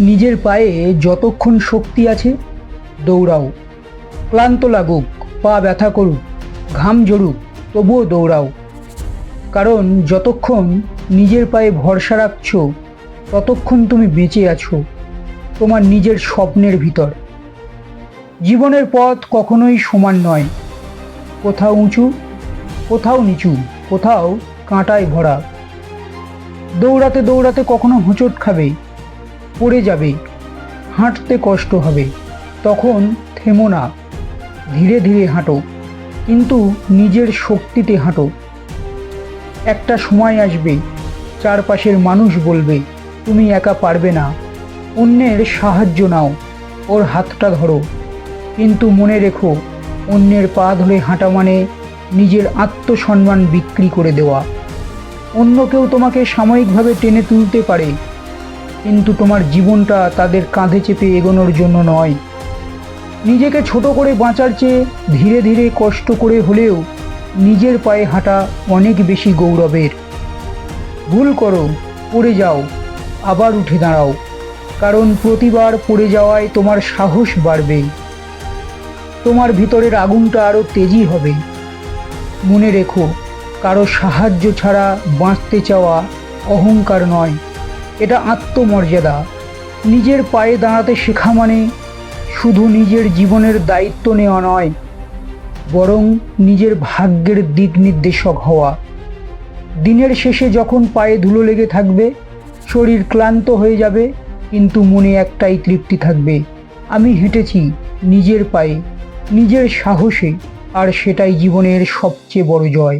নিজের পায়ে যতক্ষণ শক্তি আছে, দৌড়াও। ক্লান্ত লাগুক, পা ব্যথা করুক, ঘাম জড়ুক তবুও দৌড়াও। কারণ যতক্ষণ নিজের পায়ে ভরসা রাখছো, ততক্ষণ তুমি বেঁচে আছো, তোমার নিজের স্বপ্নের ভিতর। জীবনের পথ কখনোই সমান নয়। কোথাও উঁচু, কোথাও নিচু, কোথাও কাঁটায় ভরা। দৌড়াতে দৌড়াতে কখনো হোঁচট খাবে পড়ে যাবে, হাঁটতে কষ্ট হবে, তখন থেমো না। ধীরে ধীরে হাঁটো, কিন্তু নিজের শক্তিতে হাঁটো। একটা সময় আসবে, চারপাশের মানুষ বলবে, তুমি একা পারবে না। অন্যের সাহায্য নাও, ওর হাতটা ধরো। কিন্তু মনে রেখো, অন্যের পা ধরে হাঁটা মানে নিজের আত্মসম্মান বিক্রি করে দেওয়া। অন্য কেউ তোমাকে সাময়িকভাবে টেনে তুলতে পারে। কিন্তু তোমার জীবনটা তাদের কাঁধে চেপে এগোনোর জন্য নয়। নিজেকে ছোট করে বাঁচার চেয়ে ধীরে ধীরে কষ্ট করে হলেও নিজের পায়ে হাঁটা অনেক বেশি গৌরবের। ভুল করো, পড়ে যাও, আবার উঠে দাঁড়াও, কারণ প্রতিবার পড়ে যাওয়ায় তোমার সাহস বাড়বে। তোমার ভিতরের আগুনটা আরও তেজি হবে। মনে রেখো, কারও সাহায্য ছাড়া বাঁচতে চাওয়া অহংকার নয়। এটা আত্মমর্যাদা। নিজের পায়ে দাঁড়াতে শেখা মানে শুধু নিজের জীবনের দায়িত্ব নেওয়া নয়, বরং নিজের ভাগ্যের দিক নির্দেশক হওয়া। দিনের শেষে যখন পায়ে ধুলো লেগে থাকবে, শরীর ক্লান্ত হয়ে যাবে, কিন্তু মনে একটাই তৃপ্তি থাকবে, আমি হেঁটেছি নিজের পায়ে, নিজের সাহসে, আর সেটাই জীবনের সবচেয়ে বড় জয়।